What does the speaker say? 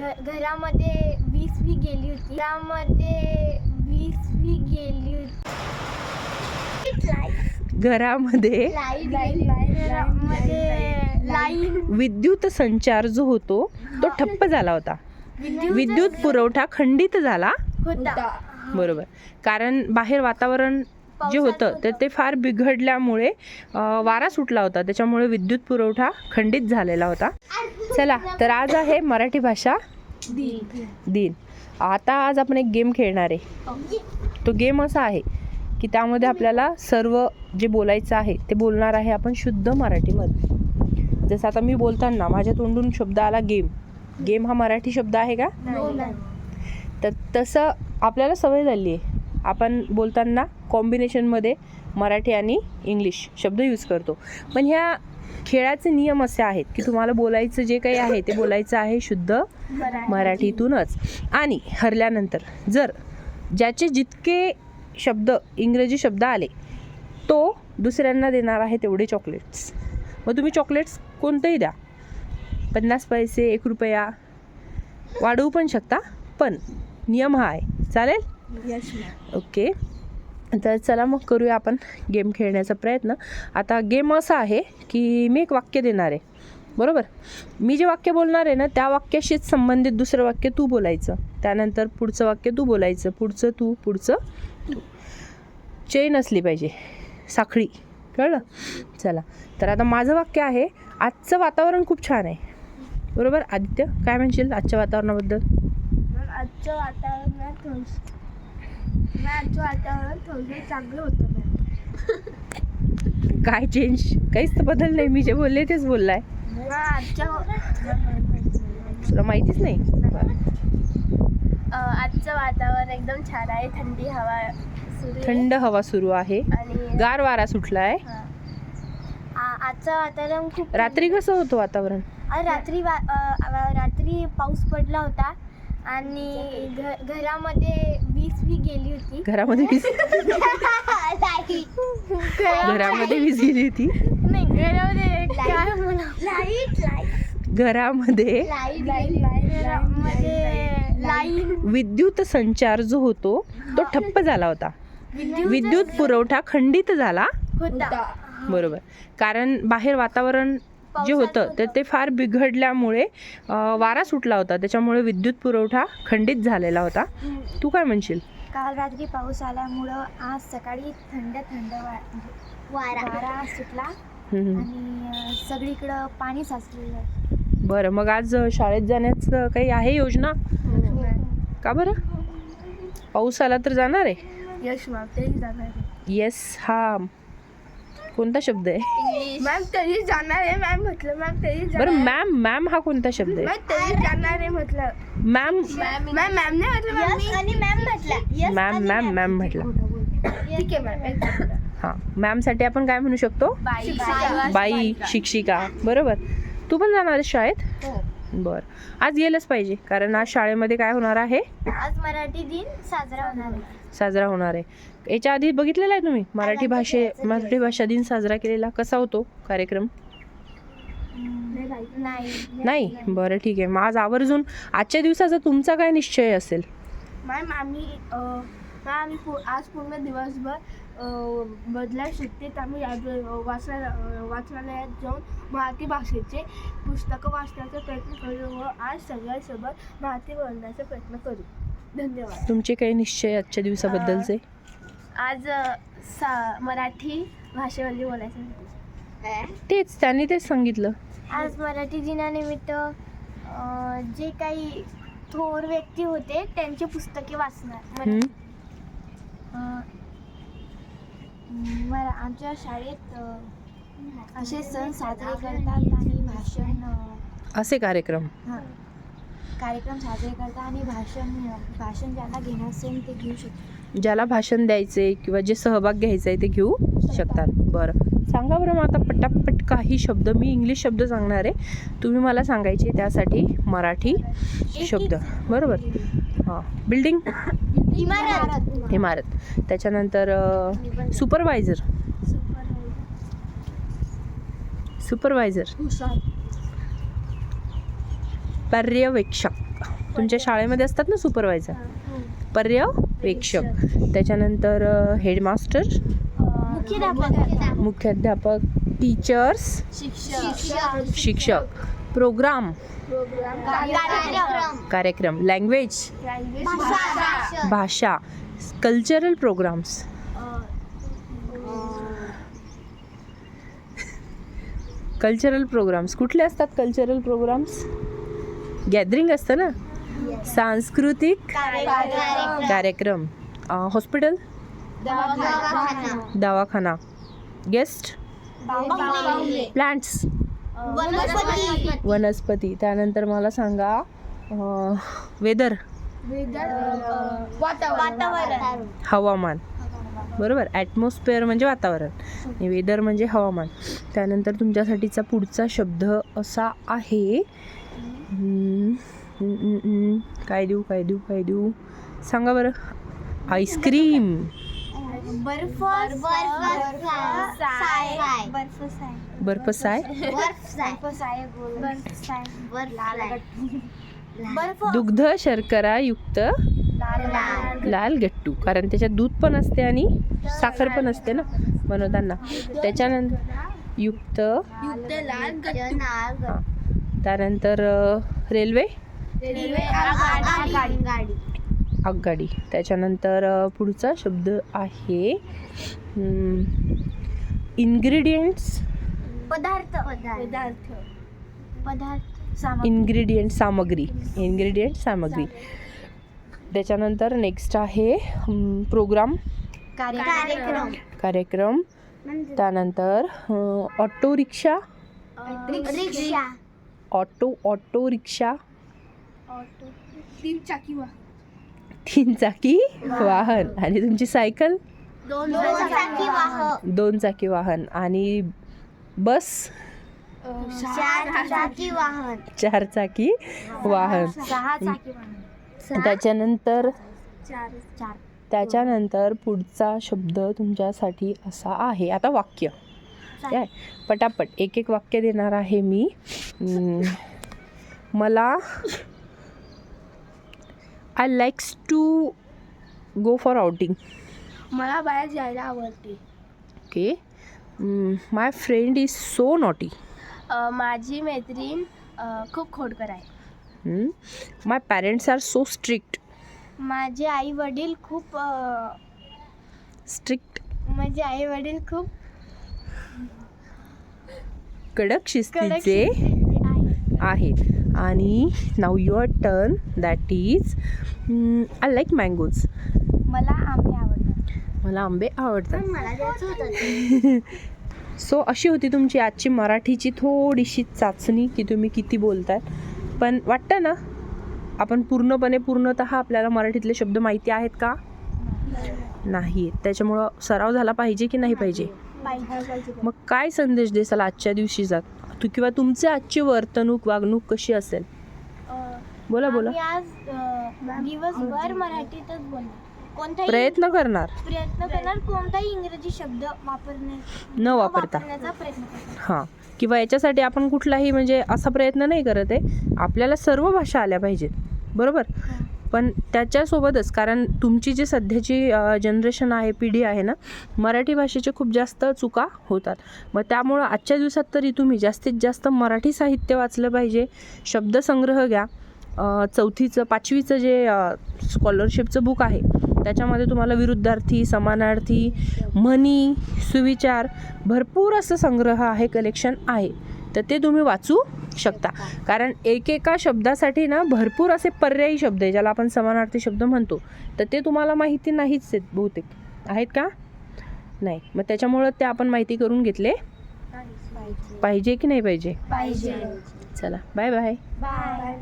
घ- घरामध्ये वीज बी गेली होती. त्यामध्ये वीज बी गेली होती. घरामध्ये घरामध्ये लाईन. विद्युत संचार जो होतो तो ठप्प झाला होता. विद्युत पुरवठा खंडित झाला. होता. बरोबर. कारण बाहेर वातावरण जे होतं तर ते फार बिघडल्यामुळे वारा सुटला होता. त्याच्यामुळे विद्युत पुरवठा खंडित झालेला होता. चला तर आज आहे मराठी भाषा दिन. आता आज आपण एक गेम खेळणार आहे. तो गेम असा आहे की त्यामध्ये आपल्याला सर्व जे बोलायचं आहे ते बोलणार आहे आपण शुद्ध मराठीमध्ये. जसं आता मी बोलताना माझ्या तोंडून शब्द आला गेम. गेम हा मराठी शब्द आहे का? तर तसं आपल्याला सवय झाली आहे. आपण बोलताना कॉम्बिनेशनमध्ये मराठी आणि इंग्लिश शब्द यूज करतो. पण ह्या खेळाचे नियम असे आहेत की तुम्हाला बोलायचं जे काही आहे ते बोलायचं आहे शुद्ध मराठीतूनच. आणि हरल्यानंतर जर ज्याचे जितके शब्द इंग्रजी शब्द आले तो दुसऱ्यांना देणार आहे तेवढे चॉकलेट्स मग तुम्ही चॉकलेट्स कोणतंही द्या. पन्नास पैसे एक रुपया. वाढवू पण शकता पण नियम हा आहे. चालेल? ओके तर चला मग करूया आपण गेम खेळण्याचा प्रयत्न. आता गेम असा आहे की मी एक वाक्य देणार आहे. बरोबर? मी जे वाक्य बोलणार आहे ना त्या वाक्याशीच संबंधित दुसरं वाक्य तू बोलायचं. त्यानंतर पुढचं वाक्य तू बोलायचं. पुढचं तू पुढचं तू. चेन असली पाहिजे. साखळी. कळलं? चला. तर आता माझं वाक्य आहे आजचं वातावरण खूप छान आहे. बरोबर? आदित्य काय म्हणशील आजच्या वातावरणाबद्दल? आजचं वातावरण वातावरण थोडं चांगलं होतं काय चेंज काहीच तर बदल नाही. मी जे बोलले तेच बोललाय. आजच्या तुला माहितीच नाही. आजचं वातावरण एकदम छान आहे. थंडी हवा आहे. थंड हवा सुरू आहे. आणि गार वारा सुटलाय. हा. आ- आजचं वातावरण खूप रात्री कसं होतं वातावरण? रात्री वा- रात्री पाऊस पडला होता. आणि घरामध्ये बी गेली होती. घरामध्ये वीज घरामध्ये वीज गेली होती. नाही घरामध्ये काय म्हणा घरामध्ये विद्युत संचार जो होतो तो ठप्प झाला होता. विद्युत पुरवठा खंडित झाला. होता. बरोबर. कारण बाहेर वातावरण जे होतं तर ते फार बिघडल्यामुळे वारा सुटला होता. त्याच्यामुळे विद्युत पुरवठा खंडित झालेला होता. तू काय म्हणशील? काल रात्री पाऊस आल्यामुळं आज सकाळी थंड थंड वारा. वारा सुटला हम्म, हम्म. आणि अ, सगळीकडं पाणी साचलेलं आहे. बरं मग आज शाळेत जाण्याचं काही आहे योजना? का बरं? पाऊस आला तर जाणार आहे? यश जाणार येस हा. कोणता शब्द आहे? मॅम तरी जाणार आहे मॅम म्हटलं मॅम तरी बरं मॅम मॅम हा कोणता शब्द आहे? मॅम तरी जाणार आहे म्हटलं. मॅम मॅम मॅम नाही म्हटलं आणि मॅम म्हटलं. मॅम मॅम मॅम म्हटलं. ठीक आहे मॅम हां मॅमसाठी आपण काय म्हणू शकतो? बाई. बाई शिक्षिका. बरोबर. तू पण जाणार आहेस शाळेत? हो. बरं. आज गेलंच पाहिजे कारण आज शाळेमध्ये काय होणार आहे? आज मराठी दिन साजरा होणार आहे. साजरा होणार आहे. याच्या आधी बघितलेला आहे तुम्ही? मराठी भाषे मराठी भाषा दिन साजरा केलेला कसा होतो कार्यक्रम? नाही. नाही? बरं ठीक आहे. मग आज आवर्जून आजच्या दिवसाचा तुमचा काय निश्चय असेल? मॅम आम्ही मॅम आम्ही आज पूर्ण दिवसभर बदला शिकतेत आम्ही आज वाचना वाचनालयात जाऊन मराठी भाषेचे पुस्तकं वाचण्याचा प्रयत्न करू व आज सगळ्यांसोबत मराठी बोलण्याचा प्रयत्न करू. धन्यवाद. तुमचे काही निश्चय आजच्या दिवसाबद्दलचे? आज सा मराठी भाषेमध्ये बोलायचं तेच त्यांनी तेच सांगितलं. आज मराठी दिनानिमित्त जे काही थोर व्यक्ती होते त्यांची पुस्तके वाचणार. मला आमच्या शाळेत असे सण साजरे करतात आणि भाषण असे कार्यक्रम? हां. कार्यक्रम साजरे करतात आणि भाषण भाषण ज्यांना घेणं असेल ते घेऊ शकतात. ज्याला भाषण द्यायचे किंवा जे सहभाग घ्यायचा आहे ते घेऊ शकतात. बरं. सांगा बरं मग आता पटापट काही शब्द. मी इंग्लिश शब्द सांगणार आहे. तुम्ही मला सांगायचे त्यासाठी मराठी शब्द. बरोबर. हां. बिल्डिंग. इमारत. इमारत. त्याच्यानंतर सुपरवायझर सुपरवायझर पर्यवेक्षक. तुमच्या शाळेमध्ये असतात ना सुपरवायझर पर्यवेक्षक. त्याच्यानंतर हेडमास्टर मुख्याध्यापक. टीचर्स शिक्षक. शिक्षक. प्रोग्राम? कार्यक्रम. कार्यक्रम. लँग्वेज भाषा. भाषा कल्चरल प्रोग्राम्स कल्चरल प्रोग्राम्स कुठले असतात कल्चरल प्रोग्राम्स गॅदरिंग असतं ना? सांस्कृतिक कार्यक्रम. हॉस्पिटल दवाखाना. गेस्ट प्लांट्स वनस्पती. त्यानंतर मला सांगा वेदर. वातावरण. हवामान. बरोबर? ॲटमॉस्फिअर म्हणजे वातावरण. आणि वेदर म्हणजे हवामान. त्यानंतर तुमच्यासाठीचा पुढचा शब्द असा आहे. हम्म, हम्म, हम्म, हम्म. काय देऊ काय देऊ काय देऊ? सांगा बरं. आईस्क्रीम बर्फ बर्फ बर्फ बर्फ साय. बर्फ दुग्ध शर्करा युक्त लाल गट्टू. कारण त्याच्यात दूध पण असते आणि साखर पण असते ना बनवताना त्याच्यानंतर युक्त युक्त लाल. त्यानंतर रेल्वे. गाडी आगगाडी. त्याच्यानंतर पुढचा शब्द आहे इन्ग्रेडियंट्स पदार्थ. पदार्थ. पदार्थ. इन्ग्रेडियंट सामग्री. इन्ग्रेडियंट सामग्री. त्याच्यानंतर नेक्स्ट आहे प्रोग्राम कार्यक्रम. कार्यक्रम. त्यानंतर अ, ऑटो रिक्षा रिक्षा. Auto auto. रिक्षा तीन चाकी तीन चाकी वाहन. आणि तुमची सायकल? दोन चाकी वाहन दोन चाकी वाहन. आणि बस? चार चाकी वाहन. चार चाकी वाहन. सहा चाकी वाहन त्याच्यानंतर त्याच्यानंतर पुढचा शब्द तुमच्यासाठी असा आहे. आता वाक्य. काय? पटापट. एक एक वाक्य देणार आहे मी. मला I likes to go for outing मला बाहेर जायला आवडते. Okay my friend is so naughty माझी मैत्रीण खूप खोडकर आहे. My parents are so strict माझे आई वडील खूप स्ट्रिक्ट माझे आई वडील खूप कडक शिस्तीचे शिस्तीचे आहे. आहेत आणि नाव your turn that is I like mangoes मला आंबे आवडतात. मला आंबे आवडतात. सो अशी होती तुमची आजची मराठीची थोडीशी चाचणी की तुम्ही किती बोलताय पण वाटतं ना आपण पूर्णपणे पूर्णतः आपल्याला मराठीतले शब्द माहिती आहेत का? नाही. त्याच्यामुळं सराव झाला पाहिजे की नाही पाहिजे? मग काय संदेश देसाल आजच्या दिवशीचा? तू किंवा तुमची आजची वर्तणूक वागणूक कशी असेल? बोला बोला. आज दिवसभर मराठीतच बोलणार. कोणताही प्रयत्न करणार. प्रयत्न करणार कोणताही इंग्रजी शब्द वापरणे न वापरता. वापरण्याचा प्रयत्न करणार. हां. किंवा याच्यासाठी आपण कुठलाही म्हणजे असा प्रयत्न नाही करत आहे. आपल्याला सर्व भाषा आल्या पाहिजेत. बरोबर? पण त्याच्यासोबतच कारण तुमची जी सध्याची जनरेशन आहे पिढी आहे ना मराठी भाषेचे खूप जास्त चुका होतात. मग त्यामुळं आजच्या दिवसात तरी तुम्ही जास्तीत जास्त मराठी साहित्य वाचलं पाहिजे. शब्दसंग्रह घ्या. चौथीचं पाचवीचं जे स्कॉलरशिपचं बुक आहे त्याच्यामध्ये तुम्हाला विरुद्धार्थी समानार्थी म्हणी सुविचार भरपूर असं संग्रह आहे कलेक्शन आहे. तर ते तुम्ही वाचू शकता. कारण एकेका शब्दासाठी ना भरपूर असे पर्यायी शब्द आहे ज्याला आपण समानार्थी शब्द म्हणतो. तर ते तुम्हाला माहिती नाहीच आहेत बहुतेक. आहेत का? नाही. मग त्याच्यामुळं ते आपण माहिती करून घेतले? पाहिजे की नाही पाहिजे? पाहिजे. चला. Bye bye. बाय.